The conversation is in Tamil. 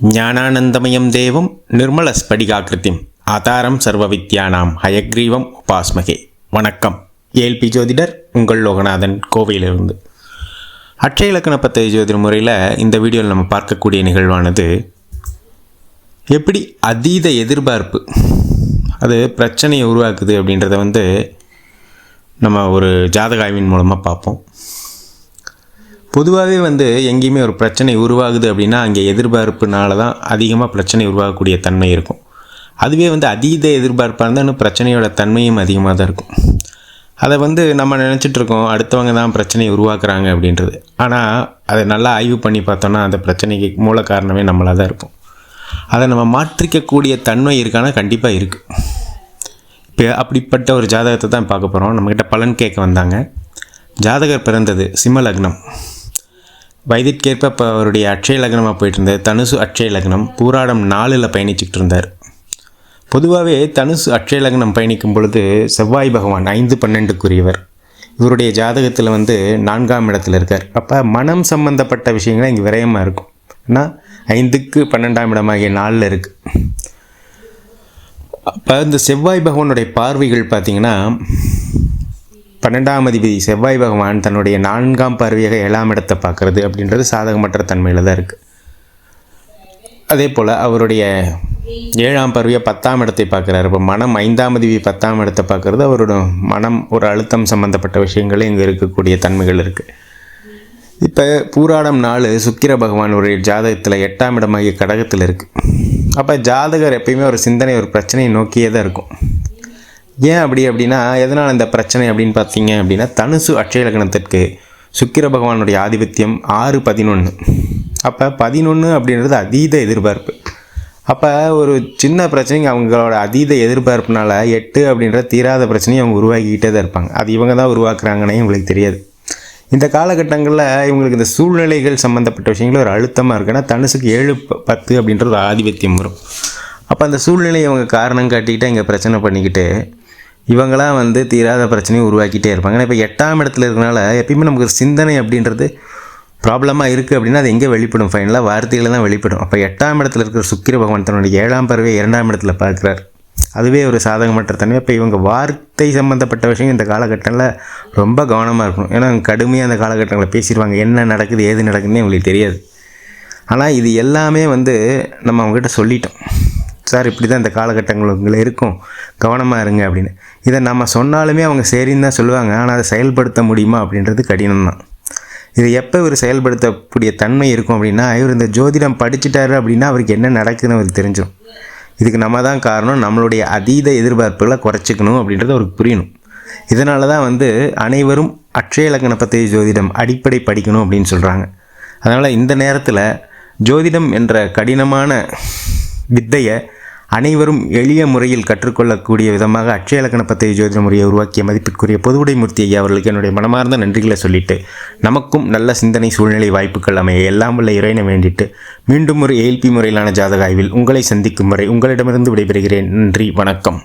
ஞானானந்தமயம் தேவம் நிர்மலஸ்படிகாக்கிருத்திம் ஆதாரம் சர்வ வித்யானாம் ஹயக்ரீவம் உபாஸ்மகே. வணக்கம். ஏல்பி ஜோதிடர் உங்கள் லோகநாதன் கோவையிலிருந்து. அட்சய இலக்கண பத்தய ஜோதிட முறையில் இந்த வீடியோவில் நம்ம பார்க்கக்கூடிய நிகழ்வானது எப்படி அதீத எதிர்பார்ப்பு அது பிரச்சனையை உருவாக்குது அப்படின்றத வந்து நம்ம ஒரு ஜாதக ஆய்வின் மூலமாக பார்ப்போம். பொதுவாகவே வந்து எங்கேயுமே ஒரு பிரச்சனை உருவாகுது அப்படின்னா அங்கே எதிர்பார்ப்புனால தான் அதிகமாக பிரச்சனை உருவாகக்கூடிய தன்மை இருக்கும். அதுவே வந்து அதீத எதிர்பார்ப்பாக இருந்தால் இன்னும் பிரச்சனையோட தன்மையும் அதிகமாக தான் இருக்கும். அதை வந்து நம்ம நினச்சிட்டு இருக்கோம் அடுத்தவங்க தான் பிரச்சனையை உருவாக்குறாங்க அப்படின்றது. ஆனால் அதை நல்லா ஆய்வு பண்ணி பார்த்தோன்னா அந்த பிரச்சனைக்கு மூல காரணமே நம்மளாக தான் இருக்கும் அதை நம்ம மாற்றிக்கக்கூடிய தன்மை இருக்கானா? கண்டிப்பாக இருக்குது இப்போ அப்படிப்பட்ட ஒரு ஜாதகத்தை தான் பார்க்க போகிறோம் நம்மக்கிட்ட பலன் கேட்க வந்தாங்க. ஜாதகர் பிறந்தது சிம்ம லக்னம். வயதிற்கேற்ப இப்போ அவருடைய அட்சய லக்னமாக போயிட்டு இருந்தார் தனுசு அட்சய லக்னம் பூராடம் நாலில் பயணிச்சுட்டு இருந்தார் பொதுவாகவே தனுசு அட்சய லக்னம் பயணிக்கும் பொழுது செவ்வாய் பகவான் ஐந்து பன்னெண்டுக்குரியவர். இவருடைய ஜாதகத்தில் வந்து நான்காம் இடத்துல இருக்கார். அப்போ மனம் சம்பந்தப்பட்ட விஷயங்கள் இங்கே விரயமாக இருக்கும். ஏன்னா ஐந்துக்கு பன்னெண்டாம் இடமாகிய நாளில் இருக்குது அப்போ இந்த செவ்வாய் பகவானுடைய பார்வைகள் பார்த்திங்கன்னா பன்னெண்டாம் அதிபதி செவ்வாய் பகவான் தன்னுடைய நான்காம் பார்வையாக ஏழாம் இடத்தை பார்க்குறது அப்படின்றது சாதகமற்ற தன்மையில் தான் இருக்குது அதே போல் அவருடைய ஏழாம் பார்வையாக பத்தாம் இடத்தை பார்க்குறாரு. இப்போ மனம் ஐந்தாம் அதிபதி பத்தாம் இடத்தை பார்க்குறது. அவரோட மனம் ஒரு அழுத்தம் சம்மந்தப்பட்ட விஷயங்களே இங்கே இருக்கக்கூடிய தன்மைகள் இருக்குது இப்போ பூராடம் நாள் சுக்கிர பகவான் ஒரு ஜாதகத்தில் எட்டாம் இடமாகிய கடகத்தில் இருக்குது அப்போ ஜாதகர் எப்பயுமே ஒரு சிந்தனை ஒரு பிரச்சனையை நோக்கியே தான் இருக்கும். ஏன் அப்படி அப்படின்னா எதனால் இந்த பிரச்சனை அப்படின்னு பார்த்தீங்க அப்படின்னா தனுசு அட்சய லக்னத்திற்கு சுக்கிர பகவானுடைய ஆதிபத்தியம் ஆறு பதினொன்று அப்போ பதினொன்று அப்படின்றது அதீத எதிர்பார்ப்பு. அப்போ ஒரு சின்ன பிரச்சனைக்கு அவங்களோட அதீத எதிர்பார்ப்புனால எட்டு அப்படின்ற தீராத பிரச்சனையை அவங்க உருவாக்கிக்கிட்டே தான் இருப்பாங்க. அது இவங்க தான் உருவாக்குறாங்கன்னே இவங்களுக்கு தெரியாது. இந்த காலகட்டங்களில் இவங்களுக்கு இந்த சூழ்நிலைகள் சம்மந்தப்பட்ட விஷயங்கள் ஒரு அழுத்தமாக இருக்குன்னா தனுசுக்கு ஏழு பத்து அப்படின்ற ஒரு ஆதிபத்தியம் வரும். அப்போ அந்த சூழ்நிலையை அவங்க காரணம் காட்டிக்கிட்டு இங்கே பிரச்சனை பண்ணிக்கிட்டு இவங்களாம் வந்து தீராத பிரச்சனையும் உருவாக்கிட்டே இருப்பாங்க. ஏன்னா இப்போ எட்டாம் இடத்துல இருக்கிறனால எப்பயுமே நமக்கு ஒரு சிந்தனை அப்படின்றது ப்ராப்ளமாக இருக்குது அப்படின்னா அது எங்கே வெளிப்படும்? ஃபைனலாக வார்த்தையில் தான் வெளிப்படும். அப்போ எட்டாம் இடத்துல இருக்கிற சுக்கிர பகவான் தன்னுடைய ஏழாம் பறவை இரண்டாம் இடத்துல பார்க்குறார். அதுவே ஒரு சாதகமற்ற தன்மை. இப்போ இவங்க வார்த்தை சம்மந்தப்பட்ட விஷயம் இந்த காலகட்டத்தில் ரொம்ப கவனமாக இருக்கணும். ஏன்னா கடுமையாக அந்த காலகட்டங்களில் பேசிடுவாங்க என்ன நடக்குது ஏது நடக்குதுன்னு உங்களுக்கு தெரியாது. ஆனால் இது எல்லாமே வந்து நம்ம அவங்ககிட்ட சொல்லிட்டோம். சார் இப்படி தான் இந்த காலகட்டங்களுக்குள்ள இருக்கும். கவனமாக இருங்க அப்படின்னு. இதை நம்ம சொன்னாலுமே அவங்க சரின்னு தான் சொல்லுவாங்க. ஆனால் அதை செயல்படுத்த முடியுமா அப்படின்றது கடினம் தான் இது எப்போ இவர் செயல்படுத்தக்கூடிய தன்மை இருக்கும் அப்படின்னா இவர் இந்த ஜோதிடம் படிச்சுட்டாரு அப்படின்னா அவருக்கு என்ன நடக்குதுன்னு அவருக்கு தெரிஞ்சிடும் இதுக்கு நம்ம தான் காரணம் நம்மளுடைய அதீத எதிர்பார்ப்புகளை குறைச்சிக்கணும் அப்படின்றது அவருக்கு புரியணும். இதனால தான் வந்து அனைவரும் அட்சய இலக்கண பத்திய ஜோதிடம் அடிப்படை படிக்கணும் அப்படின்னு சொல்கிறாங்க அதனால் இந்த நேரத்தில் ஜோதிடம் என்ற கடினமான வித்தையை அனைவரும் எளிய முறையில் கற்றுக்கொள்ளக்கூடிய விதமாக அட்சய இலக்கண ஜோதிட முறையை உருவாக்கிய மதிப்பிற்குரிய பொதுவுடைமூர்த்தி ஐயா அவர்களுக்கு என்னுடைய மனமார்ந்த நன்றிகளை சொல்லிட்டு நமக்கும் நல்ல சிந்தனை சூழ்நிலை வாய்ப்புகள் அமைய எல்லாம் உள்ள இறைவனை வேண்டிட்டு மீண்டும் ஒரு ஏல்பி முறையிலான ஜாதக ஆய்வில் உங்களை சந்திக்கும் வரை உங்களிடமிருந்து விடைபெறுகிறேன். நன்றி வணக்கம்.